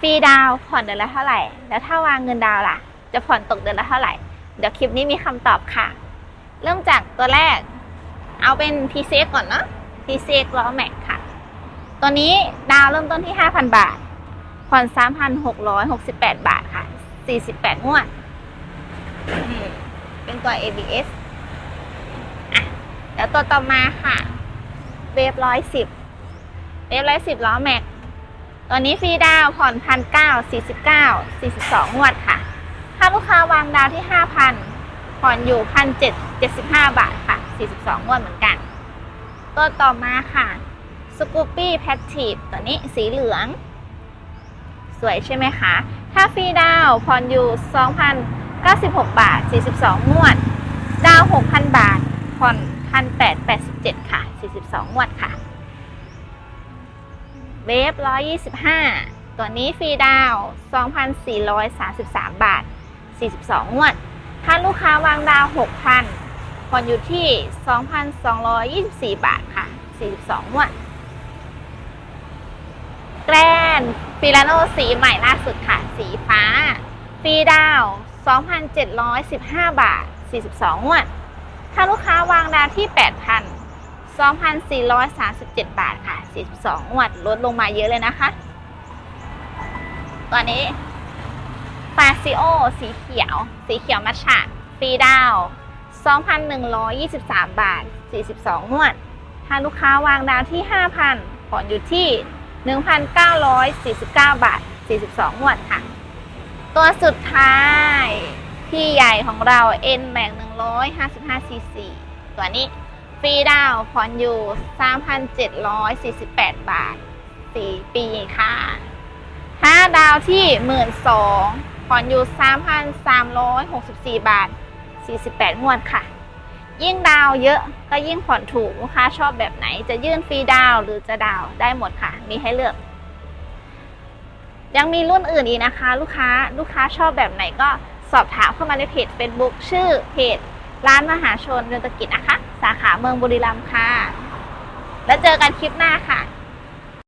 ฟรีดาวผ่อนเดือนละเท่าไหร่ แล้วถ้าวางเงินดาวล่ะ จะผ่อนตกเดือนละเท่าไหร่ เดี๋ยวคลิปนี้มีคำตอบค่ะ เริ่มจากตัวแรก เอาเป็น p c x ก่อนเนาะ p c x ล้อแม็กค่ะ ตัวนี้ดาวเริ่มต้นที่ 5,000 บาท ผ่อน 3,668 บาทค่ะ 48งวด เป็นตัว ABS อะเดี๋ยวตัวต่อมาค่ะ เวฟร้อยสิบเวฟร้อยสิบล้อแม็ก ตัวนี้ฟรีดาวผ่อนพันเก้าสี่สิบเก้าสี่สิบสองงวดค่ะ ถ้าลูกค้าวางดาวที่ห้าพันผ่อนอยู่พันเจ็ดเจ็ดสิบห้าบาทค่ะสี่สิบสองงวดเหมือนกัน ตัวต่อมาค่ะสกูปี้แพ t ทีฟตัวนี้สีเหลือง สวยใช่ไหมคะ ถ้าฟรีดาวผ่อนอยู่สองพันเก้าสิบหกบาทสี่สิบสองงวด ดาวหกพันบาทผ่อนพันแปดแปดสิบเจ็ดค่ะสี่สิบสองงวดค่ะ เวฟร้อยยี่สิบห้าตัวนี้ฟรีดาวสองพันสี่ร้อยสาสิบาทสี่สิบสองวด ถ้าลูกค้าวางดาวหกพันผ่อนอยู่ที่สองพันสองร้อยยี่สิบาทค่ะสี่สิบสองงวด แกรนฟิลาโนสีใหม่ล่าสุดค่ะ สีฟ้า ฟรีดาว 2,715 บาท 42งวด ถ้าลูกค้าวางดาวที่ 8,000 2,437 บาทค่ะ 42งวดลดลงมาเยอะเลยนะคะ ตัวนี้ฟาซิโอสีเขียว สีเขียวมัชฉะฟรีดาว 2,123 บาท 42งวด ถ้าลูกค้าวางดาวที่ 5,000 ผ่อนอยู่ที่ 1,949 บาท 42งวดค่ะ ตัวสุดท้าย พี่ใหญ่ของเรา N Max 155 cc ตัวนี้ ฟรีดาวผ่อนอยู่ 3,748 บาท 4 ปีค่ะ ถ้าดาวที่ 12,000ผ่อนอยู่ 3,364 บาท 48 งวดค่ะ ยิ่งดาวเยอะก็ยิ่งผ่อนถูกลูกค้าชอบแบบไหนจะยื่นฟรีดาวหรือจะดาวได้หมดค่ะ มีให้เลือก ยังมีรุ่นอื่นอีกนะคะ ลูกค้าลูกค้าชอบแบบไหนก็สอบถามเข้ามาในเพจ Facebook ชื่อเพจร้านมหาชนเรือนตะกิจนะคะ สาขาเมืองบุรีรัมย์ค่ะ แล้วเจอกันคลิปหน้าค่ะ